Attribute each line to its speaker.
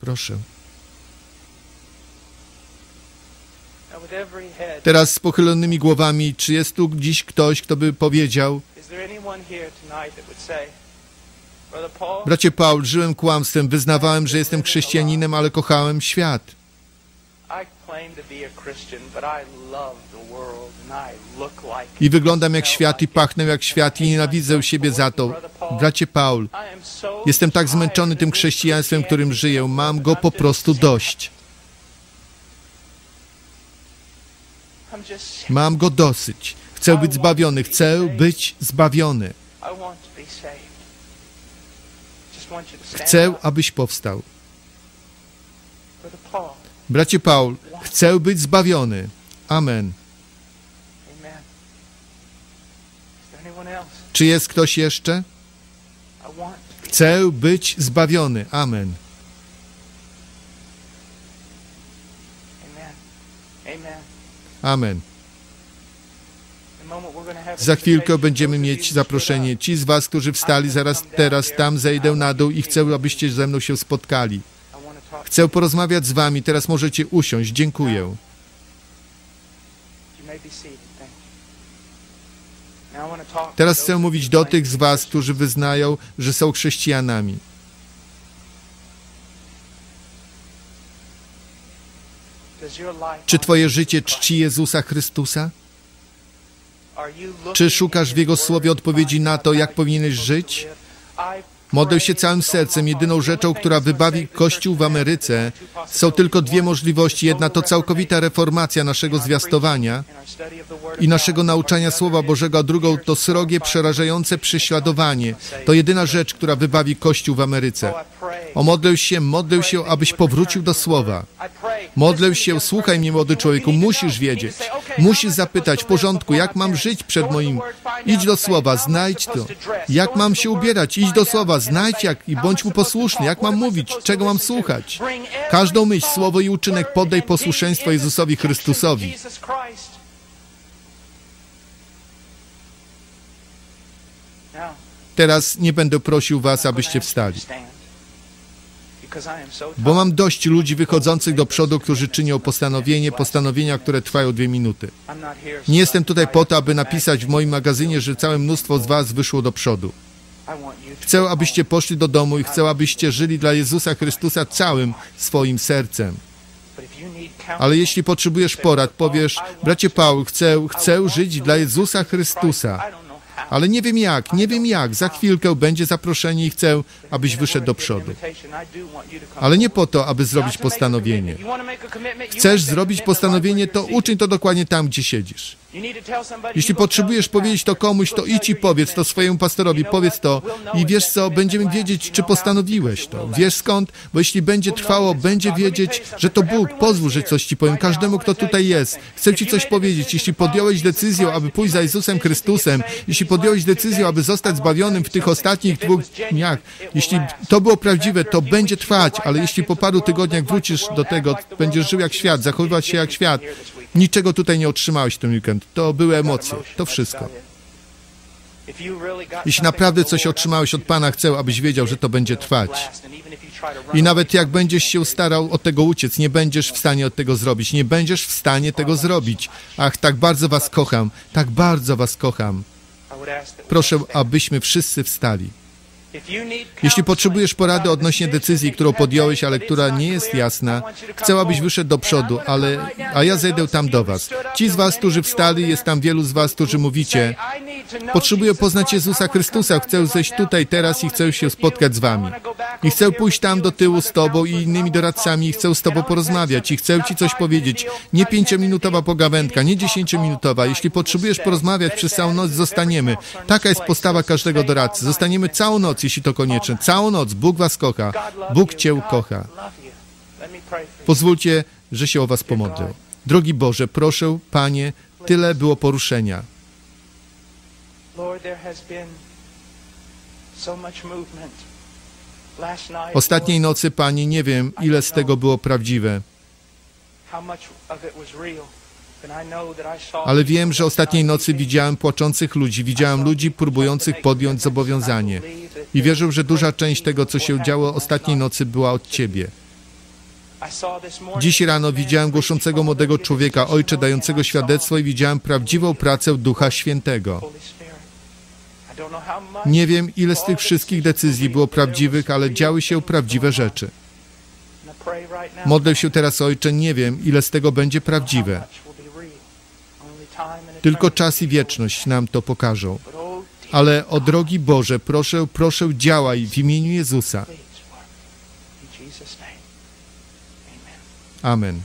Speaker 1: Proszę. Teraz z pochylonymi głowami, czy jest tu dziś ktoś, kto by powiedział, bracie Paul, żyłem kłamstwem, wyznawałem, że jestem chrześcijaninem, ale kochałem świat.
Speaker 2: I claim to be a Christian, but I love the world and I look like
Speaker 1: I wyglądam jak świat i pachnę jak świat i nienawidzę siebie za to. Bracie Paul, jestem tak zmęczony tym chrześcijaństwem, którym żyję. Mam go po prostu dość. Mam go dosyć. Chcę być zbawiony, chcę być zbawiony. Chcę, abyś powstał. Bracie Paul, chcę być zbawiony. Amen. Czy jest ktoś jeszcze? Chcę być zbawiony. Amen.
Speaker 2: Amen.
Speaker 1: Za chwilkę będziemy mieć zaproszenie. Ci z Was, którzy wstali, zaraz teraz tam zejdę na dół i chcę, abyście ze mną się spotkali.
Speaker 2: I want to talk.
Speaker 1: Chcę porozmawiać z Wami. Teraz możecie usiąść. Dziękuję. Teraz chcę mówić do tych z Was, którzy wyznają, że są chrześcijanami. Czy Twoje życie czci Jezusa Chrystusa? Czy szukasz w Jego słowie odpowiedzi na to, jak powinieneś żyć? Modlę się całym sercem. Jedyną rzeczą, która wybawi Kościół w Ameryce, są tylko dwie możliwości. Jedna to całkowita reformacja naszego zwiastowania i naszego nauczania Słowa Bożego, a drugą to srogie, przerażające prześladowanie. To jedyna rzecz, która wybawi Kościół w Ameryce. O modlę się, modlę się, abyś powrócił do Słowa. Modlę się, słuchaj mnie, młody człowieku, musisz wiedzieć. Musisz zapytać, w porządku, jak mam żyć przed moim... Idź do Słowa, znajdź to. Jak mam się ubierać? Idź do Słowa, znajdź jak i bądź mu posłuszny. Jak mam mówić? Czego mam słuchać? Każdą myśl, słowo i uczynek poddaj posłuszeństwo Jezusowi Chrystusowi. Teraz nie będę prosił was, abyście wstali. Bo mam dość ludzi wychodzących do przodu, którzy czynią postanowienie, postanowienia, które trwają dwie minuty. Nie jestem tutaj po to, aby napisać w moim magazynie, że całe mnóstwo z was wyszło do przodu. Chcę, abyście poszli do domu i chcę, abyście żyli dla Jezusa Chrystusa całym swoim sercem. Ale jeśli potrzebujesz porad, powiesz, bracie Paul, chcę, chcę żyć dla Jezusa Chrystusa. Ale nie wiem jak, nie wiem jak. Za chwilkę będzie zaproszenie i chcę, abyś wyszedł do przodu. Ale nie po to, aby zrobić postanowienie. Chcesz zrobić postanowienie, to uczyń to dokładnie tam, gdzie siedzisz. Jeśli potrzebujesz powiedzieć to komuś, to idź i powiedz to swojemu pastorowi, powiedz to i wiesz co, będziemy wiedzieć, czy postanowiłeś to. Wiesz skąd? Bo jeśli będzie trwało, będzie wiedzieć, że to Bóg. Pozwól, że coś ci powiem. Każdemu, kto tutaj jest. Chcę ci coś powiedzieć. Jeśli podjąłeś decyzję, aby pójść za Jezusem Chrystusem, jeśli podjąłeś decyzję, aby zostać zbawionym w tych ostatnich dwóch dniach, jeśli to było prawdziwe, to będzie trwać, ale jeśli po paru tygodniach wrócisz do tego, będziesz żył jak świat, zachowywać się jak świat, niczego tutaj nie otrzymałeś ten weekend. To były emocje. To wszystko. Jeśli naprawdę coś otrzymałeś od Pana, chcę, abyś wiedział, że to będzie trwać. I nawet jak będziesz się starał od tego uciec, nie będziesz w stanie od tego zrobić. Nie będziesz w stanie tego zrobić. Ach, tak bardzo was kocham. Tak bardzo was kocham. Proszę, abyśmy wszyscy wstali. Jeśli potrzebujesz porady odnośnie decyzji, którą podjąłeś, ale która nie jest jasna, chcę, abyś wyszedł do przodu, ale, a ja zejdę tam do was. Ci z was, którzy wstali, jest tam wielu z was, którzy mówicie, potrzebuję poznać Jezusa Chrystusa, chcę zejść tutaj teraz i chcę się spotkać z wami. I chcę pójść tam do tyłu z tobą i innymi doradcami i chcę z tobą porozmawiać i chcę ci coś powiedzieć. Nie pięciominutowa pogawędka, nie dziesięciominutowa. Jeśli potrzebujesz porozmawiać przez całą noc, zostaniemy. Taka jest postawa każdego doradcy. Zostaniemy całą noc, jeśli to konieczne. Całą noc. Bóg was kocha. Bóg cię kocha. Pozwólcie, że się o was pomodlę. Drogi Boże, proszę, Panie, tyle było poruszenia. Ostatniej nocy, Panie, nie wiem, ile z tego było prawdziwe. Ale wiem, że ostatniej nocy widziałem płaczących ludzi, widziałem ludzi próbujących podjąć zobowiązanie. I wierzę, że duża część tego, co się działo ostatniej nocy, była od Ciebie. Dziś rano widziałem głoszącego młodego człowieka, ojcze dającego świadectwo i widziałem prawdziwą pracę Ducha Świętego. Nie wiem, ile z tych wszystkich decyzji było prawdziwych, ale działy się prawdziwe rzeczy. Modlę się teraz, ojcze, nie wiem, ile z tego będzie prawdziwe. Tylko czas i wieczność nam to pokażą. Ale o drogi Boże, proszę, proszę, działaj w imieniu Jezusa. Amen.